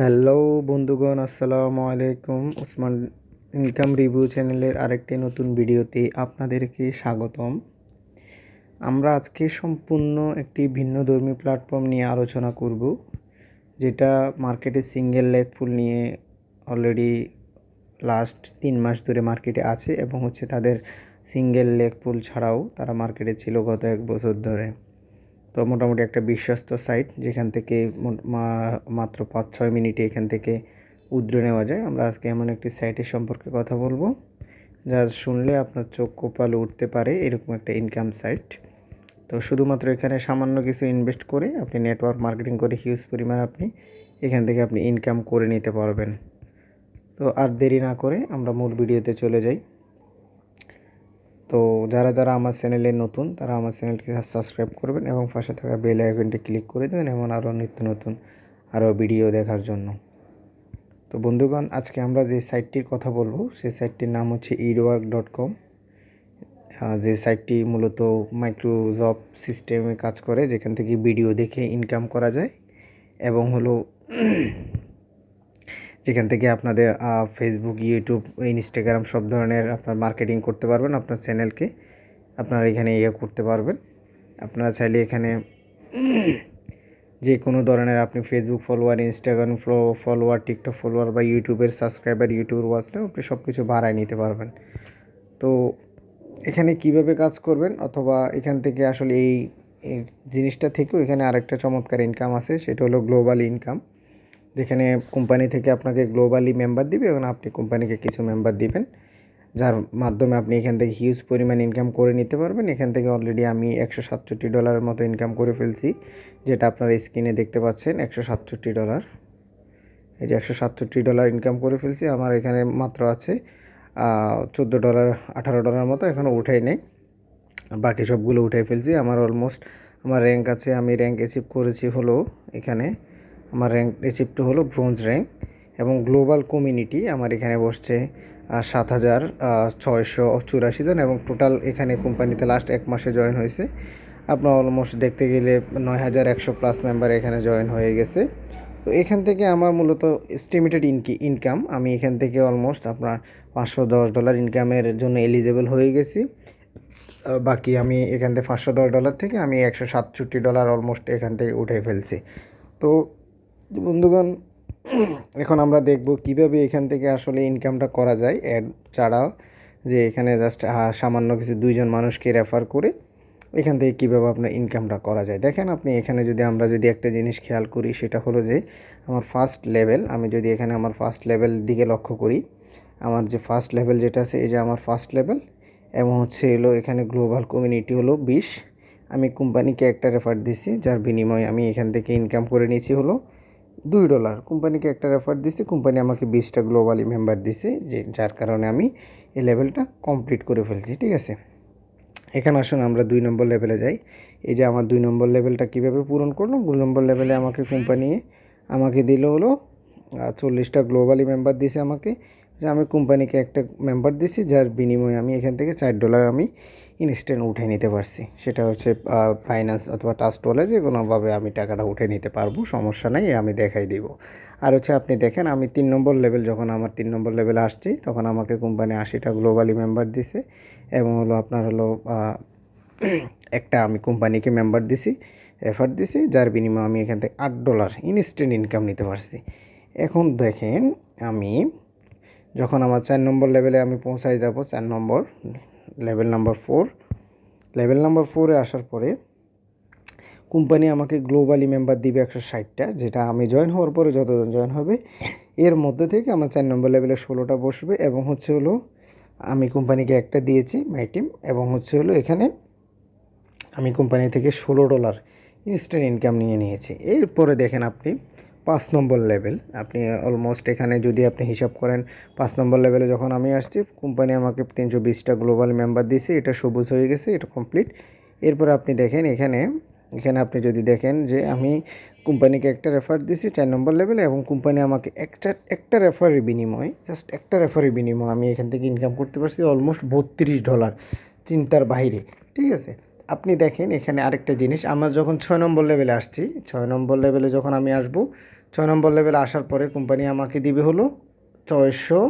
Hello বন্ধুগণ, আসসালামু আলাইকুম। ওসমান ইনকাম রিভিউ চ্যানেলের আরেকটি নতুন ভিডিওতে আপনাদেরকে স্বাগতম। আমরা আজকে সম্পূর্ণ একটি ভিন্ন ধর্মী প্ল্যাটফর্ম নিয়ে আলোচনা করব, যেটা মার্কেটে সিঙ্গেল লেগ ফুল নিয়ে অলরেডি লাস্ট তিন মাস ধরে মার্কেটে আছে এবং হচ্ছে তাদের সিঙ্গেল লেগ পুল ছাড়াও তারা মার্কেটে ছিল গত এক বছর ধরে। তো মোটামুটি একটা বিশ্বস্ত সাইট যেখান থেকে মাত্র পাঁচ ছয় মিনিটে এখান থেকে উদ্রে নেওয়া যায়। আমরা আজকে এমন একটি সাইটের সম্পর্কে কথা বলব, যা শুনলে আপনার চোখ কপাল উঠতে পারে এরকম একটা ইনকাম সাইট তো শুধুমাত্র এখানে সামান্য কিছু ইনভেস্ট করে আপনি নেটওয়ার্ক মার্কেটিং করে হিউজ পরিমাণ আপনি এখান থেকে আপনি ইনকাম করে নিতে পারবেন। তো আর দেরি না করে আমরা মূল ভিডিওতে চলে যাই। তো যারা যারা আমার চ্যানেলে নতুন, তারা আমার চ্যানেলকে সাবস্ক্রাইব করবেন এবং পাশে থাকা বেল আইকনটি ক্লিক করে দেবেন এবং আরও নিত্য নতুন আরও ভিডিও দেখার জন্য। তো বন্ধুগণ, আজকে আমরা যে সাইটটির কথা বলব, সেই সাইটটির নাম হচ্ছে ইডওয়ার্ক ডট কম যে সাইটটি মূলত মাইক্রো জব সিস্টেমে কাজ করে, যেখান থেকে ভিডিও দেখে ইনকাম করা যায়। এবং হলো যেখান থেকে আপনাদের ফেসবুক ইউটিউব ইনস্টাগ্রাম সব ধরনের আপনার মার্কেটিং করতে পারবেন আপনার চ্যানেলকে আপনারা এখানে ইয়ে করতে পারবেন। আপনারা চাইলে এখানে যে কোনো ধরনের আপনি Facebook follower Instagram follower TikTok follower বা ইউটিউবের সাবস্ক্রাইবার ইউটিউবার ওয়াচটা আপনি সব কিছু ভাড়ায় নিতে পারবেন। তো এখানে কীভাবে কাজ করবেন? অথবা এখান থেকে আসলে এই এই জিনিসটা থেকেও এখানে আরেকটা চমৎকার ইনকাম আছে, সেটা হলো গ্লোবাল ইনকাম যেখানে কোম্পানি থেকে আপনাকে গ্লোবালি মেম্বার দিবে এবং আপনি কোম্পানিকে কিছু মেম্বার দিবেন। যার মাধ্যমে আপনি এখান থেকে হিউজ পরিমাণ ইনকাম করে নিতে পারবেন। এখান থেকে অলরেডি আমি একশো সাতষট্টি ডলারের মতো ইনকাম করে ফেলছি, যেটা আপনার স্ক্রিনে দেখতে পাচ্ছেন, একশো সাতষট্টি ডলার। এই যে একশো সাতষট্টি ডলার ইনকাম করে ফেলছি, আমার এখানে মাত্র আছে চোদ্দ ডলার, আঠারো ডলার মতো এখনও উঠাই নেই। বাকি সবগুলো উঠে ফেলছি, আমার অলমোস্ট আমার র্যাঙ্ক আছে, আমি র্যাঙ্ক অ্যাচিভ করেছি হলো এখানে। আমার র্যাঙ্ক অ্যাচিভটা হলো ব্রোঞ্জ র্যাঙ্ক এবং গ্লোবাল কমিউনিটি আমার এখানে বসছে সাত হাজার ছয়শো চুরাশি জন এবং টোটাল এখানে কোম্পানিতে লাস্ট এক মাসে জয়েন হয়েছে। আপনার অলমোস্ট দেখতে গেলে নয় হাজার একশো প্লাস মেম্বার এখানে জয়েন হয়ে গেছে। তো এখান থেকে আমার মূলত এস্টিমেটেড ইনকি ইনকাম আমি এখান থেকে অলমোস্ট আপনার পাঁচশো দশ ডলার ইনকামের জন্য এলিজেবল হয়ে গেছি। বাকি আমি এখান থেকে পাঁচশো দশ ডলার থেকে আমি একশো সাতষট্টি ডলার অলমোস্ট এখান থেকে উঠে ফেলছি। তো বন্ধুগণ, এখন আমরা দেখব কীভাবে এখান থেকে আসলে ইনকামটা করা যায়। অ্যাড ছাড়াও যে এখানে জাস্ট সামান্য কিছু দুইজন মানুষকে রেফার করে এখান থেকে কীভাবে আপনার ইনকামটা করা যায়। দেখেন আপনি এখানে যদি আমরা যদি একটা জিনিস খেয়াল করি, সেটা হলো যে আমার ফার্স্ট লেভেল আমি যদি এখানে আমার ফার্স্ট লেভেল দিকে লক্ষ্য করি, আমার যে ফার্স্ট লেভেল যেটা আছে, এই যে আমার ফার্স্ট লেভেল এবং হচ্ছে এলো এখানে গ্লোবাল কমিউনিটি হলো বিশ। আমি কোম্পানিকে একটা রেফার দিছি, যার বিনিময়ে আমি এখান থেকে ইনকাম করে নিয়েছি হলো দুই ডলার। কোম্পানিকে একটা রেফার দিছি, কোম্পানি আমাকে বিশটা গ্লোবালি মেম্বার দিছে, যে যার কারণে আমি এই লেভেলটা কমপ্লিট করে ফেলছি, ঠিক আছে? এখানে আসুন, আমরা দুই নম্বর লেভেলে যাই। এই যে আমার দুই নম্বর লেভেলটা কীভাবে পূরণ করলাম দুই নম্বর লেভেলে আমাকে কোম্পানি আমাকে দিল হলো চল্লিশটা গ্লোবালি মেম্বার দিছে আমাকে। যে আমি কোম্পানিকে একটা মেম্বার দিছি, যার বিনিময়ে আমি এখান থেকে চার ডলার আমি ইনস্ট্যান্ট উঠে নিতে পারছি। সেটা হচ্ছে ফাইন্যান্স অথবা ট্রাস্ট ওয়ালে যে কোনোভাবে আমি টাকাটা উঠে নিতে পারব, সমস্যা নাই, আমি দেখাই দিব। আর হচ্ছে আপনি দেখেন, আমি তিন নম্বর লেভেল যখন আমার তিন নম্বর লেভেলে আসছি, তখন আমাকে কোম্পানি আশিটা গ্লোবালি মেম্বার দিছে এবং হলো আপনার হলো একটা আমি কোম্পানিকে মেম্বার দিছি রেফার দিছি, যার বিনিময়ে আমি এখান থেকে আট ডলার ইনস্ট্যান্ট ইনকাম নিতে পারছি। এখন দেখেন, আমি যখন আমার চার নম্বর লেভেলে আমি পৌঁছায় যাব, চার number level number four. Level number ফোরে আসার পরে কোম্পানি আমাকে গ্লোবালি মেম্বার দিবে একশো ষাটটা, যেটা আমি জয়েন হওয়ার পরে যতজন জয়েন হবে, এর মধ্যে থেকে আমার চার নম্বর লেভেলে ষোলোটা বসবে এবং হচ্ছে হলো আমি কোম্পানিকে একটা দিয়েছি মাই টিম এবং হচ্ছে হলো এখানে আমি কোম্পানি থেকে ষোলো ডলার ইনস্ট্যান্ট ইনকাম নিয়ে নিয়েছি। এরপরে দেখেন আপনি পাঁচ নম্বর লেভেল। আপনি অলমোস্ট এখানে যদি আপনি হিসাব করেন, পাঁচ নম্বর লেভেলে যখন আমি আসছি কোম্পানি আমাকে তিনশো বিশটা গ্লোবাল মেম্বার দিয়েছে, এটা সবুজ হয়ে গেছে, এটা কমপ্লিট এরপর আপনি দেখেন এখানে এখানে আপনি যদি দেখেন যে আমি কোম্পানিকে একটা রেফার দিছি চার নম্বর লেভেলে এবং কোম্পানি আমাকে একটা একটা রেফারের বিনিময়ে জাস্ট একটা রেফারের বিনিময়ে আমি এখান থেকে ইনকাম করতে পারছি অলমোস্ট বত্রিশ ডলার চিন্তার বাইরে, ঠিক আছে? আপনি দেখেন এখানে আরেকটা জিনিস, আমার যখন ছয় নম্বর লেভেলে আসছি, ছয় নম্বর লেভেলে যখন আমি আসব ছয় নম্বর লেভেলে আসার পরে কোম্পানি আমাকে দিবে হলো ছয়শো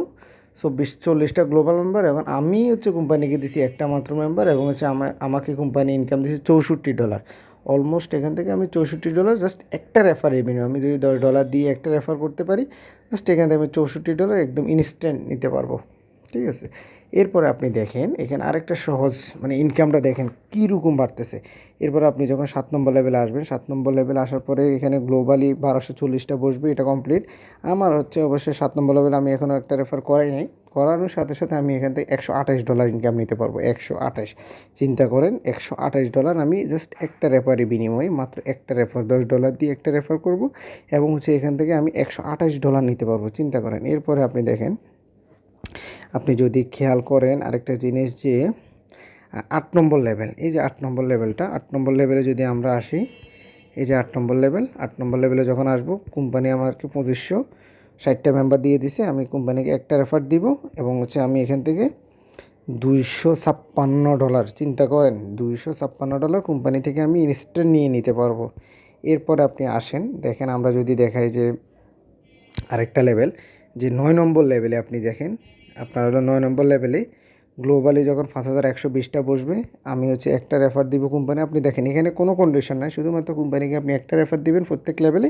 চব্বিশ চল্লিশটা গ্লোবাল মেম্বার এবং আমি হচ্ছে কোম্পানিকে দিছি একটা মাত্র মেম্বার এবং হচ্ছে আমা- আমাকে কোম্পানি ইনকাম দিয়েছে চৌষট্টি ডলার অলমোস্ট এখান থেকে আমি চৌষট্টি ডলার জাস্ট একটা রেফার রেভিনিউ আমি যদি দশ ডলার দিয়ে একটা রেফার করতে পারি জাস্ট এখান থেকে আমি চৌষট্টি ডলার একদম ইনস্ট্যান্ট নিতে পারব। ঠিক আছে? এরপরে আপনি দেখেন, এখানে আরেকটা সহজ মানে ইনকামটা দেখেন কী রকম বাড়তেছে। এরপরে আপনি যখন সাত নম্বর লেভেলে আসবেন, সাত নম্বর লেভেলে আসার পরে এখানে গ্লোবালি বারোশো চল্লিশটা বসবে, এটা কমপ্লিট আমার হচ্ছে অবশ্যই সাত নম্বর লেভেলে আমি এখনও একটা রেফার করাই নাই। করানোর সাথে সাথে আমি এখান থেকে একশো আঠাশ ডলার ইনকাম নিতে পারব, একশো আঠাশ। চিন্তা করেন, একশো আঠাশ ডলার আমি জাস্ট একটা রেফারের বিনিময়ে মাত্র একটা রেফার দশ ডলার দিয়ে একটা রেফার করব এবং হচ্ছে এখান থেকে আমি একশো আঠাশ ডলার নিতে পারব, চিন্তা করেন। এরপরে আপনি দেখেন আপনি যদি খেয়াল করেন আরেকটা জিনিস যে, আট নম্বর লেভেল এই যে আট নম্বর লেভেলটা আট নম্বর লেভেলে যদি আমরা আসি, এই যে আট নম্বর লেভেল আট নম্বর লেভেলে যখন আসব কোম্পানি আমাকে পঁচিশশো ষাটটা মেম্বার দিয়ে দিছে, আমি কোম্পানিকে একটা রেফার দিব এবং হচ্ছে আমি এখান থেকে দুইশো ছাপ্পান্ন ডলার চিন্তা করেন, দুইশো ছাপ্পান্ন ডলার কোম্পানি থেকে আমি ইনস্ট্যান্ট নিয়ে নিতে পারব। এরপরে আপনি আসেন, দেখেন আমরা যদি দেখাই যে আরেকটা লেভেল যে নয় নম্বর লেভেলে আপনি দেখেন আপনার হলো নয় নম্বর লেভেলে গ্লোবালি যখন পাঁচ হাজার একশো বিশটা বসবে, আমি হচ্ছে একটা রেফার দিব কোম্পানি আপনি দেখেন, এখানে কোনো কন্ডিশন নাই, শুধুমাত্র কোম্পানিকে আপনি একটা রেফার দিবেন প্রত্যেক লেভেলে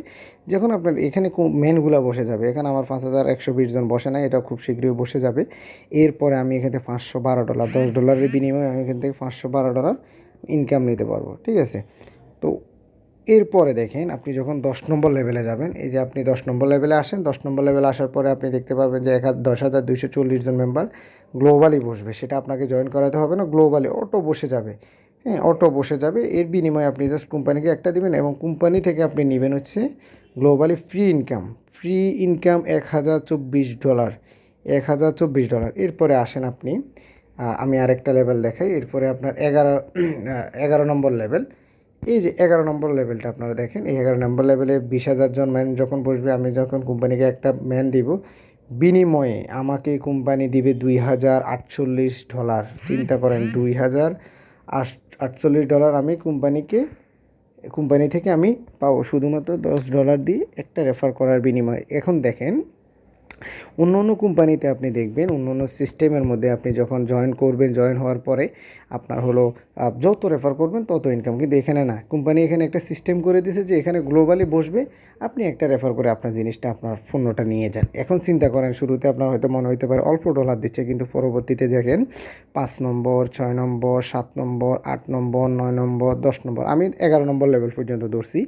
যখন আপনার এখানে মেনগুলো বসে যাবে, এখানে আমার পাঁচ হাজার একশো বিশ জন বসে নাই, এটা খুব শীঘ্রই বসে যাবে। এরপরে আমি এখান থেকে পাঁচশো বারো ডলার দশ ডলারের বিনিময়ে আমি এখান থেকে পাঁচশো বারো ডলার ইনকাম নিতে পারব, ঠিক আছে? তো এরপরে দেখেন আপনি যখন দশ নম্বর লেভেলে যাবেন, এই যে আপনি দশ নম্বর লেভেলে আসেন, দশ নম্বর লেভেলে আসার পরে আপনি দেখতে পারবেন যে এক দশ হাজার দুইশো চল্লিশ জন মেম্বার গ্লোবালি বসবে। সেটা আপনাকে জয়েন করাতে হবে না গ্লোবালি অটো বসে যাবে। হ্যাঁ অটো বসে যাবে। এর বিনিময়ে আপনি জাস্ট কোম্পানিকে একটা দিবেন এবং কোম্পানি থেকে আপনি নেবেন হচ্ছে globally free income free income এক হাজার চব্বিশ ডলার এক হাজার চব্বিশ ডলার এরপরে আসেন আপনি আমি আরেকটা লেভেল দেখাই। এরপরে আপনার এগারো এগারো নম্বর লেভেল এই যে এগারো নম্বর লেভেলটা আপনারা দেখেন, এই এগারো নম্বর লেভেলে বিশ হাজার জন ম্যান যখন বসবে, আমি যখন কোম্পানিকে একটা ম্যান দিব, বিনিময়ে আমাকে কোম্পানি দিবে দুই হাজার আটচল্লিশ ডলার চিন্তা করেন, দুই হাজার আটচল্লিশ ডলার আমি কোম্পানিকে কোম্পানি থেকে আমি পাবো। শুধুমাত্র দশ ডলার দিয়ে একটা রেফার করার বিনিময়ে। এখন দেখেন অন্য অন্য কোম্পানিতে আপনি দেখবেন, অন্য অন্য সিস্টেমের মধ্যে আপনি যখন জয়েন করবেন জয়েন হওয়ার পরে আপনার হলো যত রেফার করবেন তত ইনকাম কিন্তু এখানে না। কোম্পানি এখানে একটা সিস্টেম করে দিয়েছে যে এখানে গ্লোবালি বসবে, আপনি একটা রেফার করে আপনার জিনিসটা, আপনার পণ্যটা নিয়ে যান। এখন চিন্তা করেন, শুরুতে আপনার হয়তো মনে হতে পারে অল্প ডলার দিচ্ছে, কিন্তু পরবর্তীতে দেখেন পাঁচ নম্বর, ছয় নম্বর, সাত নম্বর, আট নম্বর, নয় নম্বর, দশ নম্বর, আমি এগারো নম্বর লেভেল পর্যন্ত ধরছি।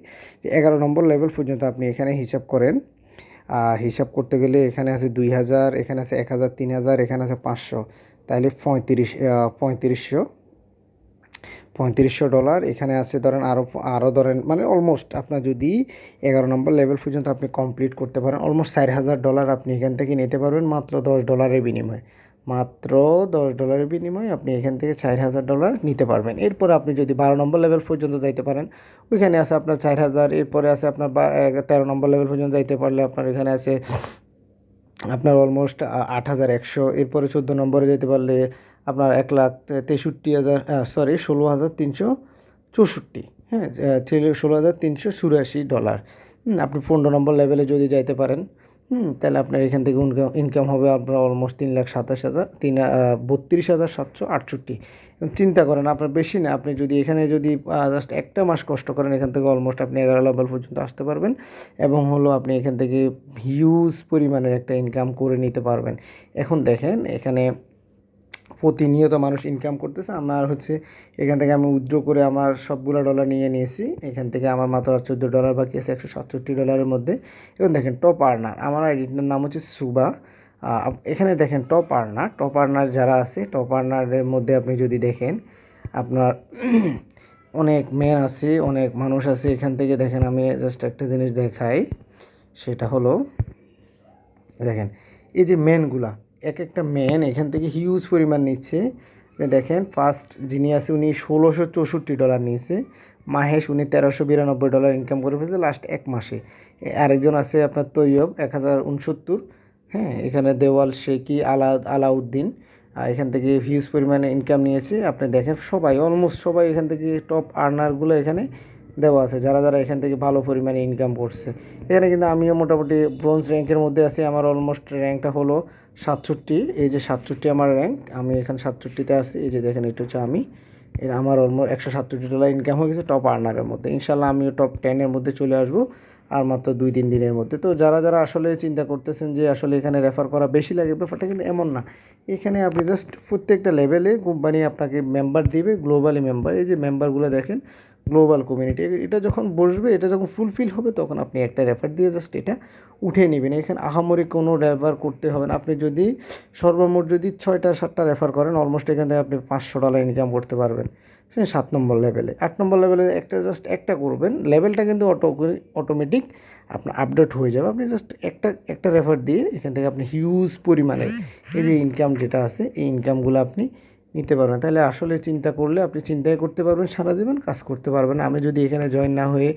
যে এগারো নম্বর লেভেল পর্যন্ত আপনি এখানে হিসাব করেন হিসাব করতে গেলে এখানে আছে দুই হাজার, এখানে আছে এক হাজার, তিন হাজার, এখানে আছে পাঁচশো। তাহলে পঁয়ত্রিশ পঁয়ত্রিশশো পঁয়ত্রিশশো ডলার। এখানে আছে ধরেন আরও আরও ধরেন মানে অলমোস্ট আপনার যদি এগারো নম্বর লেভেল পর্যন্ত আপনি কমপ্লিট করতে পারেন অলমোস্ট চার হাজার ডলার আপনি এখান থেকে নিতে পারবেন, মাত্র দশ ডলারের বিনিময়ে। মাত্র দশ ডলারের বিনিময়ে আপনি এখান থেকে চার হাজার ডলার নিতে পারবেন। এরপর আপনি যদি বারো নম্বর লেভেল পর্যন্ত যাইতে পারেন, ওইখানে আছে আপনার চার হাজার, এরপরে আছে আপনার তেরো নম্বর লেভেল পর্যন্ত যাইতে পারলে আপনার এখানে আছে আপনার অলমোস্ট আট হাজার একশো। এরপরে চোদ্দ নম্বরে যেতে পারলে আপনার এক লাখ তেষট্টি হাজার সরি ষোলো হাজার তিনশো চৌষট্টি। হ্যাঁ ষোলো হাজার তিনশো চুরাশি ডলার। আপনি পনেরো নম্বর লেভেলে যদি যাইতে পারেন হুম, তাহলে আপনার এখান থেকে ইনকাম হবে আপনার অলমোস্ট তিন লাখ সাতাশ হাজার, তিন বত্রিশ হাজার সাতশো আটষট্টি। চিন্তা করেন, আপনার বেশি না, আপনি যদি এখানে যদি জাস্ট একটা মাস কষ্ট করেন, এখান থেকে অলমোস্ট আপনি এগারো লেভেল পর্যন্ত আসতে পারবেন এবং হলো আপনি এখান থেকে হিউজ পরিমাণের একটা ইনকাম করে নিতে পারবেন। এখন দেখেন, এখানে প্রতিনিয়ত মানুষ ইনকাম করতেছে, আমার হচ্ছে এখান থেকে আমি উইথড্র করে আমার সবগুলো ডলার নিয়ে নিয়েছি। এখান থেকে আমার মাত্র আর চোদ্দ ডলার বাকি আছে, একশো সাতষট্টি ডলারের মধ্যে। এখন দেখেন টপ আর্নার আমার আইডিটার নাম হচ্ছে সুবা। এখানে দেখেন টপ আর্নার টপ আর্নার যারা আছে টপ আর্নারের মধ্যে আপনি যদি দেখেন, আপনার অনেক মেন আছে, অনেক মানুষ আছে। এখান থেকে দেখেন আমি জাস্ট একটা জিনিস দেখাই, সেটা হলো, দেখেন, এই যে মেনগুলা এক একটা ম্যান এখান থেকে হিউজ পরিমাণ নিচ্ছে। দেখেন ফার্স্ট যিনি আছে উনি ষোলোশো চৌষট্টি ডলার নিয়েছে। মাহেশ উনি তেরোশো বিরানব্বই ডলার ইনকাম করে ফেলছে লাস্ট এক মাসে। আরেকজন আছে আপনার তৈয়ব এক হাজার উনসত্তর। হ্যাঁ এখানে দেওয়াল শেখি আলা আলাউদ্দিন। আর এখান থেকে হিউজ পরিমাণে ইনকাম নিয়েছে। আপনি দেখেন, সবাই অলমোস্ট সবাই এখান থেকে টপ আর্নারগুলো এখানে দেওয়া আছে। যারা যারা এখান থেকে ভালো পরিমাণে ইনকাম করছে। এখানে কিন্তু আমিও মোটামুটি ব্রোঞ্জ র্যাঙ্কের মধ্যে আছি। আমার অলমোস্ট র্যাঙ্কটা হলো সাতষট্টি, এই যে সাতষট্টি আমার র্যাঙ্ক আমি এখানে সাতষট্টিতে আছি, এই যে দেখেন এটা হচ্ছে আমি। এর আমার অলমোস্ট একশো সাতষট্টি ডলার ইনকাম হয়ে গেছে টপ আর্নারের মধ্যে। ইনশাল্লাহ আমিও টপ টেনের মধ্যে চলে আসব, আর মাত্র দুই তিন দিনের মধ্যে। তো যারা যারা আসলে চিন্তা করতেছেন যে আসলে এখানে রেফার করা বেশি লাগে, ব্যাপারটা কিন্তু এমন না। এখানে আপনি জাস্ট প্রত্যেকটা লেভেলে কোম্পানি আপনাকে মেম্বার দিবে গ্লোবালি মেম্বার এই যে মেম্বারগুলো দেখেন গ্লোবাল কমিউনিটি এটা যখন বসবে, এটা যখন ফুলফিল হবে, তখন আপনি একটা রেফার দিয়ে জাস্ট এটা উঠিয়ে নেবেন। এখানে আহামরি কোনো রেফার করতে হবে না। আপনি যদি সর্বমোট যদি ছয়টা, সাতটা রেফার করেন অলমোস্ট এখান থেকে আপনি পাঁচশো ডলার ইনকাম করতে পারবেন। সাত নম্বর লেভেলে আট নম্বর লেভেলে একটা জাস্ট একটা করবেন লেভেলটা কিন্তু অটো অটোমেটিক আপনার আপডেট হয়ে যাবে। আপনি জাস্ট একটা একটা রেফার দিয়ে এখান থেকে আপনি হিউজ পরিমাণে এই যে ইনকাম যেটা আছে, এই ইনকামগুলো আপনি নিতে পারবেন তাহলে আসলে চিন্তা করলে আপনি চিন্তাই করতে পারবেন, সারা জীবন কাজ করতে পারবেন আমি যদি এখানে জয়েন না হয়ে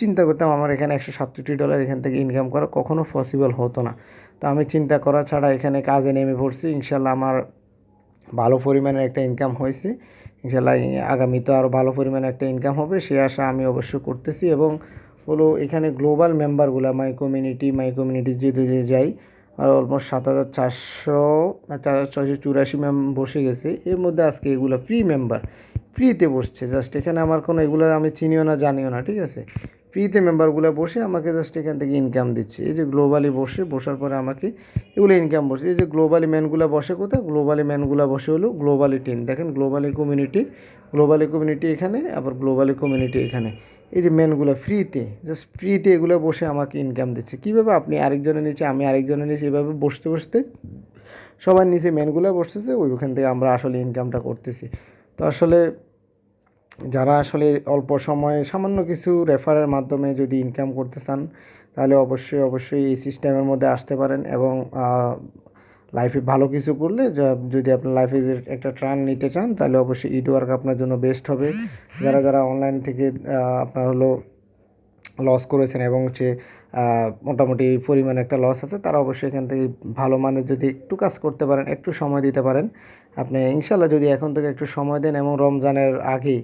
চিন্তা করতাম আমার এখানে একশো সাতষট্টি ডলার এখান থেকে ইনকাম করা কখনো পসিবল হতো না। তো আমি চিন্তা করা ছাড়া এখানে কাজে নেমে পড়ছি। ইনশাল্লাহ আমার ভালো পরিমাণের একটা ইনকাম হয়েছে। ইনশাল্লাহ আগামীতে আরও ভালো পরিমাণে একটা ইনকাম হবে, সে আশা আমি অবশ্যই করতেছি। এবং হলো এখানে গ্লোবাল মেম্বারগুলো মাই কমিউনিটি মাই কমিউনিটি যদি যাই আর অলমোস্ট সাত হাজার চারশো ছয়শো চুরাশি মেম বসে গেছে। এর মধ্যে আজকে এগুলো ফ্রি মেম্বার ফ্রিতে বসছে। জাস্ট এখানে আমার কোনো এগুলো আমি চিনিও না, জানিও না, ঠিক আছে? ফ্রিতে মেম্বারগুলো বসে আমাকে জাস্ট এখান থেকে ইনকাম দিচ্ছে। এই যে গ্লোবালি বসে, বসার পরে আমাকে এগুলো ইনকাম বসে। এই যে গ্লোবালি ম্যানগুলো বসে কোথায়? গ্লোবালি ম্যানগুলো বসে হলো গ্লোবালি টিম দেখেন গ্লোবালি কমিউনিটি গ্লোবালি কমিউনিটি এখানে, আবার গ্লোবালি কমিউনিটি এখানে। এই যে ম্যানগুলো ফ্রিতে জাস্ট ফ্রিতে এগুলো বসে আমাকে ইনকাম দিচ্ছে। কীভাবে আপনি আরেকজনের নিচে, আমি আরেকজনের নিচে এভাবে বসতে বসতে সবার নিচে ম্যানগুলো বসতেছে, ওইখান থেকে আমরা আসলে ইনকামটা করতেছি। তো আসলে যারা আসলে অল্প সময়ে সামান্য কিছু রেফারের মাধ্যমে যদি ইনকাম করতে চান, তাহলে অবশ্যই অবশ্যই এই সিস্টেমের মধ্যে আসতে পারেন এবং লাইফে ভালো কিছু করলে যদি আপনার লাইফে একটা ট্রান নিতে চান তাহলে অবশ্যই ইড ওয়ার্ক আপনার জন্য বেস্ট হবে। যারা যারা অনলাইন থেকে আপনার হলো লস করেছেন এবং আহ, মোটামুটি পরিমাণে একটা লস আছে তারা অবশ্যই এখান থেকে ভালো মানের যদি একটু কাজ করতে পারেন একটু সময় দিতে পারেন। আপনি ইনশাল্লাহ যদি এখন থেকে একটু সময় দেন এবং রমজানের আগেই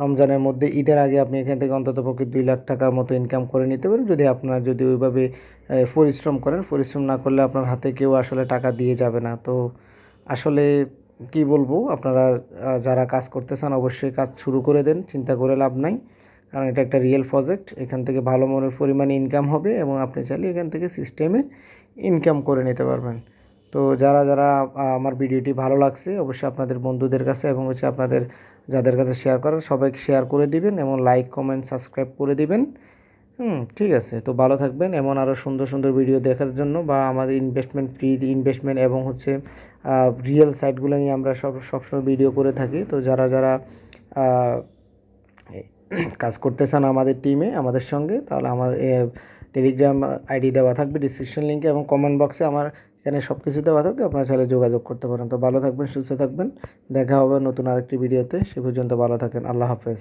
রমজানের মধ্যে ঈদের আগে আপনি এখান থেকে অন্তত পক্ষে দুই লাখ টাকার মতো ইনকাম করে নিতে পারেন। যদি আপনার যদি ওইভাবে পরিশ্রম করেন, পরিশ্রম না করলে আপনার হাতে কেউ আসলে টাকা দিয়ে যাবে না। তো আসলে কি বলব, আপনারা যারা কাজ করতে চান অবশ্যই কাজ শুরু করে দেন, চিন্তা করে লাভ নাই। কারণ এটা একটা রিয়েল প্রজেক্ট এখান থেকে ভালো মনে পরিমাণে ইনকাম হবে এবং আপনি চাইলে এখান থেকে সিস্টেমে ইনকাম করে নিতে পারবেন। তো যারা যারা আমার ভিডিওটি ভালো লাগছে, অবশ্যই আপনাদের বন্ধুদের কাছে এবং হচ্ছে আপনাদের যাদের কাছে শেয়ার করার, সবাইকে শেয়ার করে দিবেন এবং লাইক কমেন্ট সাবস্ক্রাইব করে দিবেন। হুম, ঠিক আছে। তো ভালো থাকবেন। এমন আরও সুন্দর সুন্দর ভিডিও দেখার জন্য বা আমাদের ইনভেস্টমেন্ট ফ্রি ইনভেস্টমেন্ট এবং হচ্ছে রিয়েল সাইটগুলো নিয়ে আমরা সব, সবসময় ভিডিও করে থাকি। তো যারা যারা কাজ করতে চান আমাদের টিমে আমাদের সঙ্গে, তাহলে আমার টেলিগ্রাম আইডি দেওয়া থাকবে ডিসক্রিপশন লিঙ্কে এবং কমেন্ট বক্সে আমার এখানে সব কিছু দেওয়া থাকবে আপনারা চাইলে যোগাযোগ করতে পারেন। তো ভালো থাকবেন, সুস্থ থাকবেন। দেখা হবে নতুন আরেকটি ভিডিওতে। সে পর্যন্ত ভালো থাকেন। আল্লাহ হাফেজ।